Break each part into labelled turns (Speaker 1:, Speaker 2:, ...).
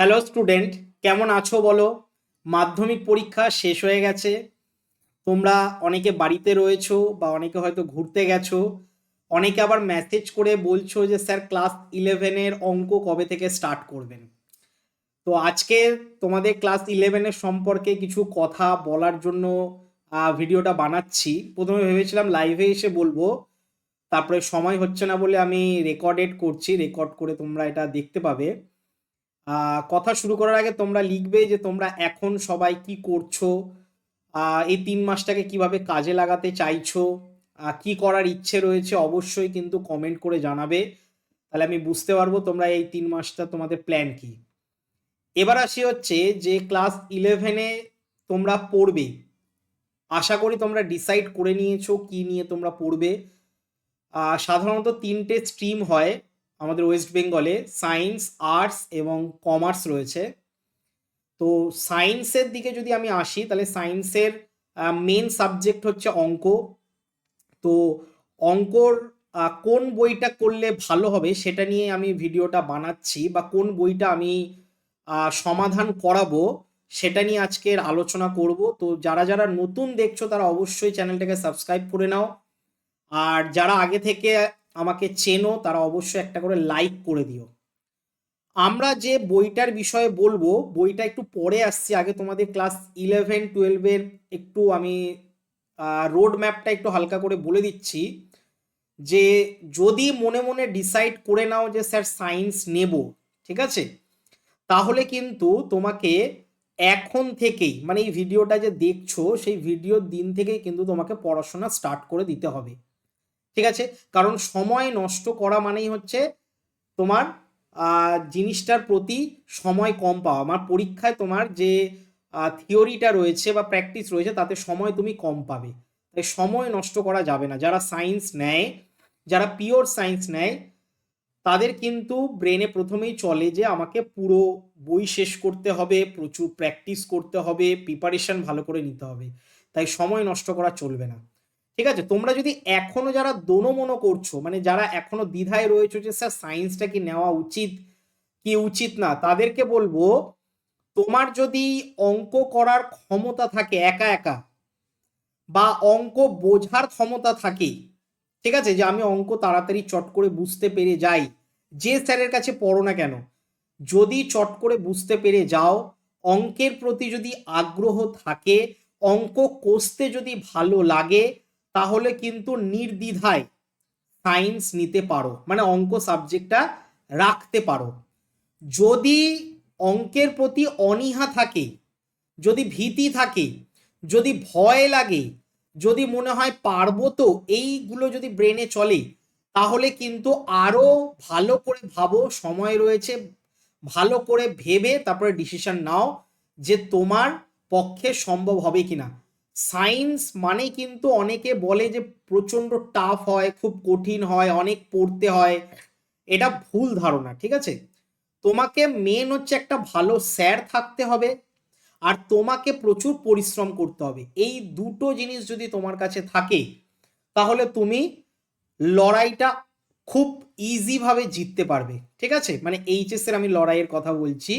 Speaker 1: Hello student কেমন আছো বলো? মাধ্যমিক পরীক্ষা শেষ হয়ে গেছে। তোমরা অনেকে বাড়িতে রয়েছো বা অনেকে হয়তো ঘুরতে গেছো। অনেকে আবার মেসেজ করে বলছো যে, স্যার ক্লাস ইলেভেনের অঙ্ক কবে থেকে স্টার্ট করবেন? তো আজকে তোমাদের ক্লাস ইলেভেনের সম্পর্কে কিছু কথা বলার জন্য ভিডিওটা বানাচ্ছি। প্রথমে ভেবেছিলাম লাইভে এসে বলব। তারপরে সময় হচ্ছে না বলে আমি রেকর্ডেড করছি। রেকর্ড করে তোমরা এটা দেখতে পাবে। কথা শুরু করার আগে তোমরা লিখবে যে তোমরা এখন সবাই কি করছ এই তিন মাসটাকে কীভাবে কাজে লাগাতে চাইছো কি করার ইচ্ছে রয়েছে অবশ্যই কিন্তু কমেন্ট করে জানাবে। তাহলে আমি বুঝতে পারব তোমরা এই তিন মাসটা তোমাদের প্ল্যান কি। এবার আসি হচ্ছে যে ক্লাস ইলেভেনে তোমরা পড়বে। আশা করি তোমরা ডিসাইড করে নিয়েছো কি নিয়ে তোমরা পড়বে। সাধারণত তিনটে স্ট্রিম হয়। আমাদের ওয়েস্ট বেঙ্গলে সায়েন্স আর্টস এবং কমার্স রয়েছে। তো সায়েন্সের দিকে যদি আমি আসি, তাহলে সায়েন্সের মেন সাবজেক্ট হচ্ছে অঙ্ক। তো অঙ্কর কোন বইটা করলে ভালো হবে সেটা নিয়ে আমি ভিডিওটা বানাচ্ছি বা কোন বইটা আমি সমাধান করাবো সেটা নিয়ে আজকের আলোচনা করব। তো যারা যারা নতুন দেখছ তারা অবশ্যই চ্যানেলটাকে সাবস্ক্রাইব করে নাও। আর যারা আগে থেকে আমাকে চেনো, তারা অবশ্যই একটা করে লাইক করে দিও। আমরা যে বইটার বিষয়ে বলব, বইটা একটু পরে আসছি, আগে তোমাদের ক্লাস ইলেভেন টুয়েলভের একটু আমি রোড ম্যাপটা একটু হালকা করে বলে দিচ্ছি, যে যদি মনে মনে ডিসাইড করে নাও যে স্যার সায়েন্স নেব, ঠিক আছে? তাহলে কিন্তু তোমাকে এখন থেকেই মানে এই ভিডিওটা যে দেখছ, সেই ভিডিওর দিন থেকেই কিন্তু তোমাকে পড়াশোনা স্টার্ট করে দিতে হবে। ঠিক আছে? কারণ সময় নষ্ট করা মানেই হচ্ছে তোমার জিনিসটার প্রতি সময় কম পাওয়া। আমার পরীক্ষায় তোমার যে থিওরিটা রয়েছে বা প্র্যাকটিস রয়েছে, তাতে সময় তুমি কম পাবে। তাই সময় নষ্ট করা যাবে না। যারা সায়েন্স নেয়, যারা পিওর সায়েন্স নেয়, তাদের কিন্তু ব্রেনে প্রথমেই চলে যে আমাকে পুরো বই শেষ করতে হবে, প্রচুর প্র্যাকটিস করতে হবে, প্রিপারেশন ভালো করে নিতে হবে। তাই সময় নষ্ট করা চলবে না। ঠিক আছে? তোমরা যদি এখনও যারা দোনো মনো করছ মানে যারা এখনও দ্বিধায় রয়েছে যে, স্যার সায়েন্সটা কি নেওয়া উচিত? কি উচিত না? তাদেরকে বলব, তোমার যদি অঙ্ক করার ক্ষমতা থাকে একা একা, বা অঙ্ক বোঝার ক্ষমতা থাকে, ঠিক আছে? যে, আমি অঙ্ক তাড়াতাড়ি চট করে বুঝতে পেরে যাই, যে স্যারের কাছে পড়ো না কেন। যদি চট করে বুঝতে পেরে যাও, অঙ্কের প্রতি যদি আগ্রহ থাকে, অঙ্ক কষতে যদি ভালো লাগে তাহলে কিন্তু নির্দ্বিধায় সায়েন্স নিতে পারো। মানে অঙ্ক সাবজেক্টটা রাখতে পারো। যদি অঙ্কের প্রতি অনীহা থাকে, যদি ভীতি থাকে, যদি ভয় লাগে, যদি মনে হয় পারব তো এইগুলো যদি ব্রেনে চলে, তাহলে কিন্তু আরও ভালো করে ভাবো, সময় রয়েছে, ভালো করে ভেবে তারপরে ডিসিশন নাও যে তোমার পক্ষে সম্ভব হবে কিনা। সায়েন্স মানে কিন্তু অনেকে বলে যে প্রচণ্ড টাফ হয়, খুব কঠিন হয়, অনেক পড়তে হয়। এটা ভুল ধারণা, ঠিক আছে? তোমাকে মেন হচ্ছে একটা ভালো স্যার থাকতে হবে আর তোমাকে প্রচুর পরিশ্রম করতে হবে। এই দুটো জিনিস যদি তোমার কাছে থাকে, তাহলে তুমি লড়াইটা খুব ইজিভাবে জিততে পারবে, ঠিক আছে? মানে এইচএস এর আমি লড়াইয়ের কথা বলছি।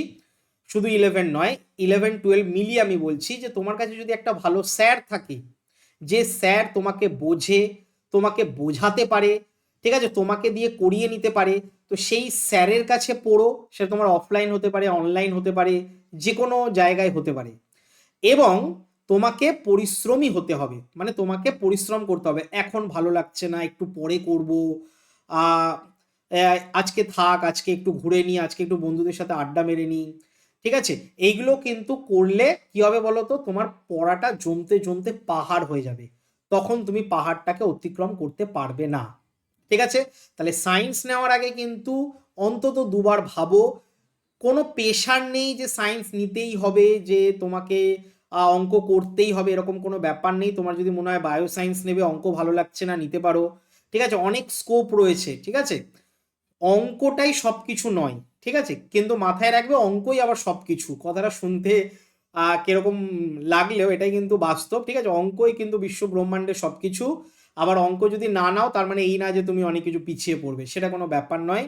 Speaker 1: শুধু ইলেভেন নয় ইলেভেন টুয়েলভ মিলিয়ে আমি বলছি যে তোমার কাছে যদি একটা ভালো স্যার থাকে, যে স্যার তোমাকে বোঝে, তোমাকে বোঝাতে পারে, ঠিক আছে? তোমাকে দিয়ে করিয়ে নিতে পারে, তো সেই স্যারের কাছে পড়ো, সেটা তোমার অফলাইন হতে পারে অনলাইন হতে পারে যে কোনো জায়গায় হতে পারে। এবং তোমাকে পরিশ্রমী হতে হবে মানে তোমাকে পরিশ্রম করতে হবে। এখন ভালো লাগছে না, একটু পরে করব আজকে থাক, আজকে একটু ঘুরে নিই আজকে একটু বন্ধুদের সাথে আড্ডা মেরে নিই ঠিক আছে? এইগুলো কিন্তু করলে কি হবে বলো তো তোমার পড়াটা জমতে জমতে পাহাড় হয়ে যাবে। তখন তুমি পাহাড়টাকে অতিক্রম করতে পারবে না। ঠিক আছে? তাহলে সায়েন্স নেওয়ার আগে কিন্তু অন্তত দুবার ভাবো। কোনো পেশার নেই যে সায়েন্স নিতেই হবে, যে তোমাকে অঙ্ক করতেই হবে, এরকম কোনো ব্যাপার নেই। তোমার যদি মনে হয় বায়ো সায়েন্স নেবে, অঙ্ক ভালো লাগছে না, নিতে পারো। ঠিক আছে? অনেক স্কোপ রয়েছে, ঠিক আছে? অঙ্কটাই সব কিছু নয়। ঠিক আছে? কিন্তু মাথায় রাখবে অঙ্কই আবার সব কিছু কথাটা শুনতে কীরকম লাগলেও এটাই কিন্তু বাস্তব, ঠিক আছে? অঙ্কই কিন্তু বিশ্ব ব্রহ্মাণ্ডের সব কিছু আবার অঙ্ক যদি না নাও, তার মানে এই না যে তুমি অনেক কিছু পিছিয়ে পড়বে। সেটা কোনো ব্যাপার নয়।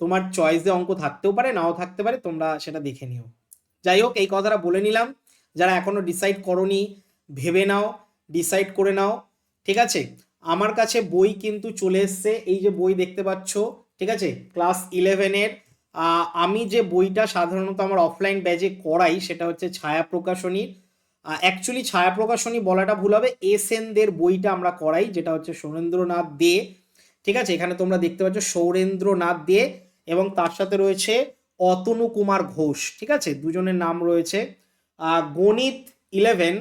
Speaker 1: তোমার চয়েসে অঙ্ক থাকতেও পারে, নাও থাকতে পারে, তোমরা সেটা দেখে নিও। যাই হোক, এই কথাটা বলে নিলাম। যারা এখনও ডিসাইড করনি, ভেবে নাও ডিসাইড করে নাও, ঠিক আছে? আমার কাছে বই কিন্তু চলে এসছে। এই যে বই দেখতে পাচ্ছ, ঠিক আছে? ক্লাস ইলেভেনের আমি যে বইটা সাধারণত আমার অফলাইন ব্যাজে করাই, সেটা হচ্ছে ছায়া প্রকাশনীর অ্যাকচুয়ালি ছায়া প্রকাশনী বলাটা ভুল হবে এস এনদের বইটা আমরা করাই, যেটা হচ্ছে সৌরেন্দ্রনাথ দে। ঠিক আছে? এখানে তোমরা দেখতে পাচ্ছ সৌরেন্দ্রনাথ দে এবং তার সাথে রয়েছে অতনু কুমার ঘোষ। ঠিক আছে? দুজনের নাম রয়েছে। গণিত ইলেভেন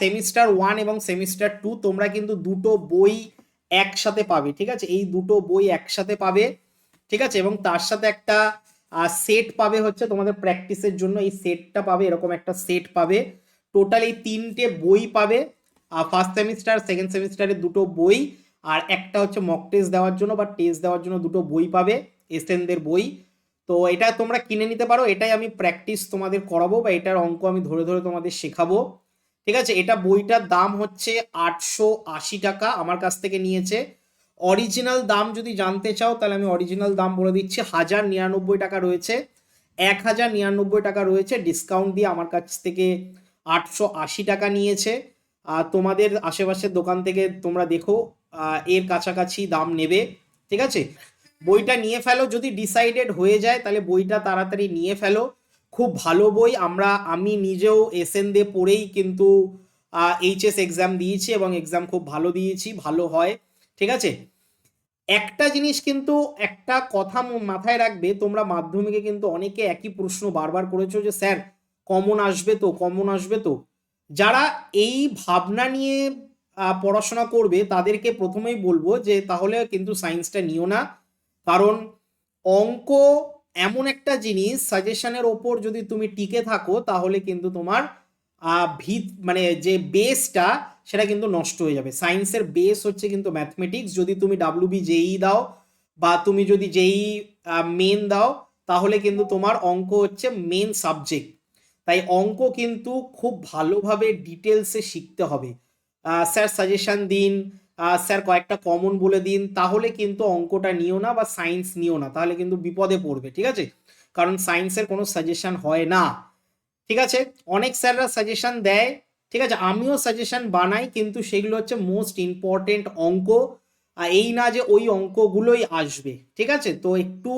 Speaker 1: সেমিস্টার ওয়ান এবং সেমিস্টার টু তোমরা কিন্তু দুটো বই একসাথে পাবে। ঠিক আছে? এই দুটো বই একসাথে পাবে। ঠিক আছে? এবং তার সাথে একটা সেট পাবে হচ্ছে তোমাদের প্র্যাকটিসের জন্য। এই সেটটা পাবে, এরকম একটা সেট পাবে। টোটাল এই তিনটে বই পাবে। ফার্স্ট সেমিস্টার সেকেন্ড সেমিস্টারের দুটো বই। আর একটা হচ্ছে মক টেস্ট দেওয়ার জন্য বা টেস্ট দেওয়ার জন্য দুটো বই পাবে, এসএনদের বই। তো এটা তোমরা কিনে নিতে পারো। এটাই আমি প্র্যাকটিস তোমাদের করাবো বা এটার অঙ্ক আমি ধরে ধরে তোমাদের শেখাবো। ঠিক আছে? এটা বইটার দাম হচ্ছে আটশো আশি টাকা। আমার কাছ থেকে নিয়েছে। অরিজিনাল দাম যদি জানতে চাও, তাহলে আমি অরিজিনাল দাম বলে দিচ্ছি। হাজার নিরানব্বই টাকা রয়েছে। এক হাজার নিরানব্বই টাকা রয়েছে। ডিসকাউন্ট দিয়ে আমার কাছ থেকে আটশো আশি টাকা নিয়েছে। আর তোমাদের আশেপাশের দোকান থেকে তোমরা দেখো এর কাছাকাছি দাম নেবে। ঠিক আছে? বইটা নিয়ে ফেলো। যদি ডিসাইডেড হয়ে যায়, তাহলে বইটা তাড়াতাড়ি নিয়ে ফেলো। খুব ভালো বই। আমরা, আমি নিজেও এসএন দিয়ে পড়েই কিন্তু এইচএস এক্সাম দিয়েছি এবং এক্সাম খুব ভালো দিয়েছি। ভালো হয়। ঠিক আছে? একটা জিনিস কিন্তু একটা কথা মাথায় রাখবে, তোমরা মাধ্যমিকে কিন্তু অনেকে একই প্রশ্ন বারবার করেছ যে, স্যার, কমন আসবে তো, কমন আসবে তো? যারা এই ভাবনা নিয়ে পড়াশোনা করবে, তাদেরকে প্রথমেই বলব যে, তাহলে কিন্তু সায়েন্সটা নিও না। কারণ অঙ্ক এমন একটা জিনিস, সাজেশনের ওপর যদি তুমি টিকে থাকো, তাহলে কিন্তু তোমার ভিত মানে যে বেসটা সেটা কিন্তু নষ্ট হয়ে যাবে। সায়েন্সের বেস হচ্ছে কিন্তু ম্যাথমেটিক্স যদি তুমি ডাব্লিউবি জেই দাও বা তুমি যদি জেই মেন দাও, তাহলে কিন্তু তোমার অঙ্ক হচ্ছে মেন সাবজেক্ট তাই অঙ্ক কিন্তু খুব ভালোভাবে ডিটেলসে শিখতে হবে। স্যার সাজেশন দিন স্যার কয়েকটা কমন বলে দিন, তাহলে কিন্তু অঙ্কটা নিও না বা সায়েন্স নিও না, তাহলে কিন্তু বিপদে পড়বে, ঠিক আছে? কারণ সায়েন্সের কোনো সাজেশন হয় না। ঠিক আছে? অনেক স্যাররা সাজেশন দেয়, ঠিক আছে? আমিও সাজেশন বানাই, কিন্তু সেগুলো হচ্ছে মোস্ট ইম্পর্টেন্ট অঙ্ক। আর এই না যে ওই অঙ্কগুলোই আসবে, ঠিক আছে? তো একটু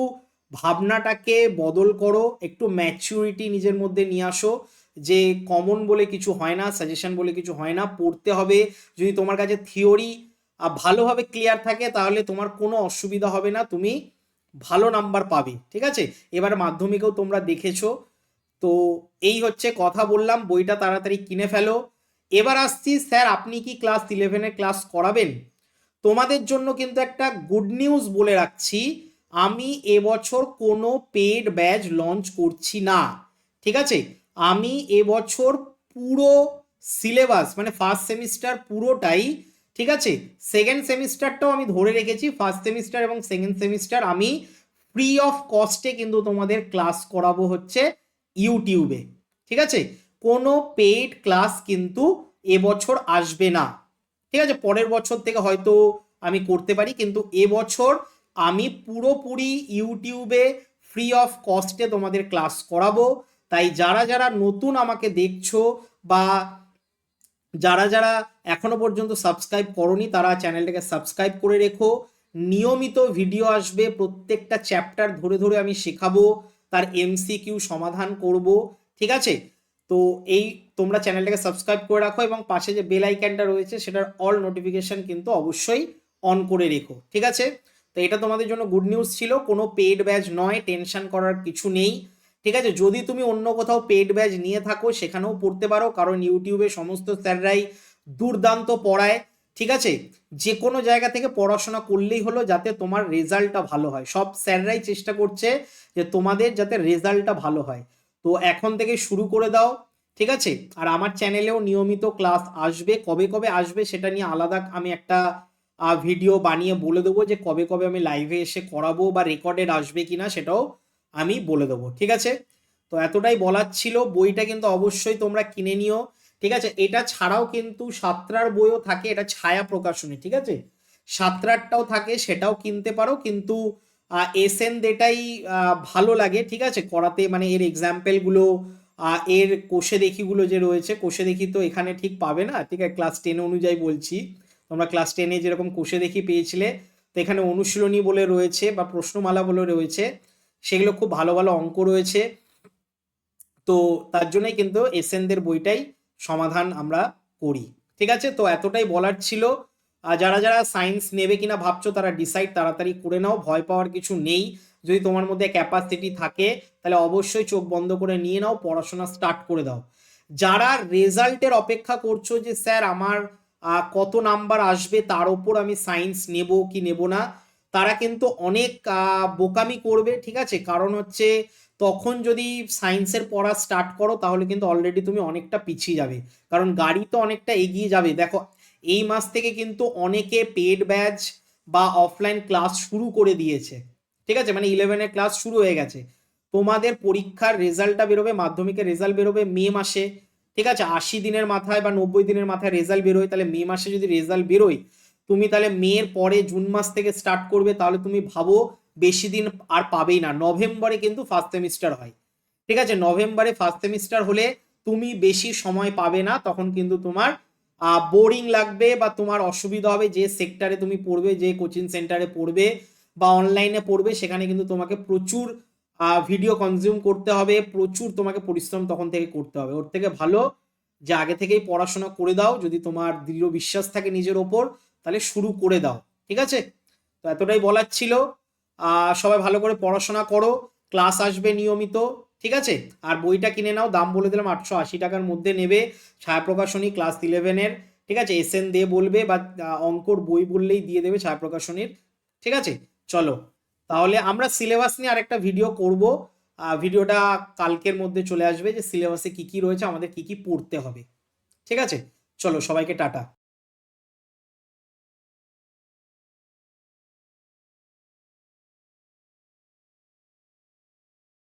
Speaker 1: ভাবনাটাকে বদল করো, একটু ম্যাচিউরিটি নিজের মধ্যে নিয়ে আসো। যে কমন বলে কিছু হয় না সাজেশন বলে কিছু হয় না, পড়তে হবে। যদি তোমার কাছে থিওরি ভালোভাবে ক্লিয়ার থাকে, তাহলে তোমার কোনো অসুবিধা হবে না, তুমি ভালো নাম্বার পাবে, ঠিক আছে? এবার মাধ্যমিকেও তোমরা দেখেছ তো এই হচ্ছে কথা বললাম, বইটা তাড়াতাড়ি কিনে ফেলো। এবার আসছি, স্যার, আপনি কি ক্লাস ইলেভেনের ক্লাস করাবেন? তোমাদের জন্য কিন্তু একটা গুড নিউজ বলে রাখছি, আমি এবছর কোনো পেড ব্যাচ লঞ্চ করছি না, ঠিক আছে? আমি এবছর পুরো সিলেবাস মানে ফার্স্ট সেমিস্টার পুরোটাই, ঠিক আছে? সেকেন্ড সেমিস্টারটাও আমি ধরে রেখেছি ফার্স্ট সেমিস্টার এবং সেকেন্ড সেমিস্টার আমি ফ্রি অফ কস্টে কিন্তু তোমাদের ক্লাস করাবো হচ্ছে। ইউটিউবে, ঠিক আছে? কোনো পেইড ক্লাস কিন্তু এবছর আসবে না। ঠিক আছে? পরের বছর থেকে হয়তো আমি করতে পারি, কিন্তু এবছর আমি পুরোপুরি ইউটিউবে ফ্রি অফ কস্টে তোমাদের ক্লাস করাবো। তাই যারা যারা নতুন আমাকে দেখছ বা যারা যারা এখনও পর্যন্ত সাবস্ক্রাইব করনি, তারা চ্যানেলটাকে সাবস্ক্রাইব করে রেখো। নিয়মিত ভিডিও আসবে, প্রত্যেকটা চ্যাপ্টার ধরে ধরে আমি শেখাবো। তার এমসিকিউ সমাধান করব, ঠিক আছে? তো এই তোমরা চ্যানেলটাকে সাবস্ক্রাইব করে রাখো এবং পাশে যে বেল আইকনটা রয়েছে সেটার অল নোটিফিকেশন কিন্তু অবশ্যই অন করে রেখো, ঠিক আছে? তো এটা তোমাদের জন্য গুড নিউজ ছিল, কোনো পেড ব্যাচ নয় টেনশন করার কিছু নেই, ঠিক আছে? যদি তুমি অন্য কোথাও পেড ব্যাচ নিয়ে থাকো, সেখানেও পড়তে পারো, কারণ ইউটিউবে সমস্ত স্যাররাই দুর্দান্ত পড়ায়। ঠিক আছে? যে কোনো জায়গা থেকে পড়াশোনা করলেই হলো যাতে তোমার রেজাল্টটা ভালো হয়। সব স্যাররাই চেষ্টা করছে যে তোমাদের যাতে রেজাল্টটা ভালো হয়। তো এখন থেকে শুরু করে দাও, ঠিক আছে? আর আমার চ্যানেলেও নিয়মিত ক্লাস আসবে। কবে কবে আসবে সেটা নিয়ে আলাদা আমি একটা ভিডিও বানিয়ে বলে দেবো যে কবে কবে আমি লাইভে এসে করাবো বা রেকর্ডেড আসবে কিনা সেটাও আমি বলে দেবো, ঠিক আছে? তো এতটাই বলার ছিল। বইটা কিন্তু অবশ্যই তোমরা কিনে নিও। ঠিক আছে? এটা ছাড়াও কিন্তু সাতটার বইও থাকে, এটা ছায়া প্রকাশনী, ঠিক আছে? সাতটারটাও থাকে, সেটাও কিনতে পারো, কিন্তু এস এন দেটাই ভালো লাগে, ঠিক আছে? করাতে মানে এর এক্সাম্পলগুলো এর কোষে দেখিগুলো যে রয়েছে, কোষে দেখি তো এখানে ঠিক পাবে না, ঠিক আছে? ক্লাস টেন অনুযায়ী বলছি। তোমরা ক্লাস টেনে যেরকম কোষে দেখি পেয়েছিলে, তো এখানে অনুশীলনী বলে রয়েছে বা প্রশ্নমালা বলে রয়েছে। সেগুলো খুব ভালো ভালো অঙ্ক রয়েছে। তো তার জন্যই কিন্তু এসএনদের বইটাই সমাধান আমরা করি। ঠিক আছে? তো এতটাই বলার ছিল। যারা যারা সায়েন্স নেবে কিনা ভাবছ, তারা ডিসাইড তাড়াতাড়ি করে নাও। ভয় পাওয়ার কিছু নেই। যদি তোমার মধ্যে ক্যাপাসিটি থাকে, তাহলে অবশ্যই চোখ বন্ধ করে নিয়ে নাও, পড়াশোনা স্টার্ট করে দাও। যারা রেজাল্টের অপেক্ষা করছ যে, স্যার, আমার কত নাম্বার আসবে, তার ওপর আমি সায়েন্স নেব কি নেব না? তারা কিন্তু অনেক বোকামি করবে, ঠিক আছে? কারণ হচ্ছে তখন যদি সায়েন্সের পড়া স্টার্ট করো, তাহলে কিন্তু অলরেডি তুমি অনেকটা পিছিয়ে যাবে। কারণ গাড়ি তো অনেকটা এগিয়ে যাবে। দেখো, এই মাস থেকে কিন্তু অনেকে পেড ব্যাচ বা অফলাইন ক্লাস শুরু করে দিয়েছে। ঠিক আছে? মানে ইলেভেনের ক্লাস শুরু হয়ে গেছে। তোমাদের পরীক্ষার রেজাল্টটা বেরোবে, মাধ্যমিকের রেজাল্ট বেরোবে মে মাসে। ঠিক আছে? আশি দিনের মাথায় বা নব্বই দিনের মাথায় রেজাল্ট বেরোয়, তাহলে মে মাসে যদি রেজাল্ট বেরোয় তুমি তাহলে মের পরে জুন মাস থেকে স্টার্ট করবে, তাহলে তুমি ভাবো বেশি দিন আর পাবেই না। নভেম্বরে কিন্তু ফার্স্ট সেমিস্টার হয়। ঠিক আছে? নভেম্বরে ফার্স্ট সেমিস্টার হলে তুমি বেশি সময় পাবে না, তখন কিন্তু তোমার বোরিং লাগবে বা তোমার অসুবিধা হবে যে সেক্টরে তুমি পড়বে, যে কোচিং সেন্টারে পড়বে বা অনলাইনে পড়বে, সেখানে কিন্তু তোমাকে প্রচুর ভিডিও কনজিউম করতে হবে, প্রচুর তোমাকে পরিশ্রম তখন থেকে করতে হবে। ওর থেকে ভালো যে আগে থেকেই পড়াশোনা করে দাও, যদি তোমার দৃঢ় বিশ্বাস থাকে নিজের ওপর তাহলে শুরু করে দাও, ঠিক আছে? তো এতটাই বলার ছিল। সবাই ভালো করে পড়াশোনা করো, ক্লাস আসবে নিয়মিত, ঠিক আছে? আর বইটা কিনে নাও, দাম বলে দিলাম আটশো আশি টাকার মধ্যে নেবে। ছায়া প্রকাশনী ক্লাস ইলেভেনের ঠিক আছে? এস এন দে বলবে বা অঙ্কর বই বললেই দিয়ে দেবে ছায়া প্রকাশনীর ঠিক আছে? চলো, তাহলে আমরা সিলেবাস নিয়ে আরেকটা ভিডিও করব। ভিডিওটা কালকের মধ্যে চলে আসবে যে সিলেবাসে কি কি রয়েছে, আমাদের কি কি পড়তে হবে, ঠিক আছে? চলো, সবাইকে টাটা।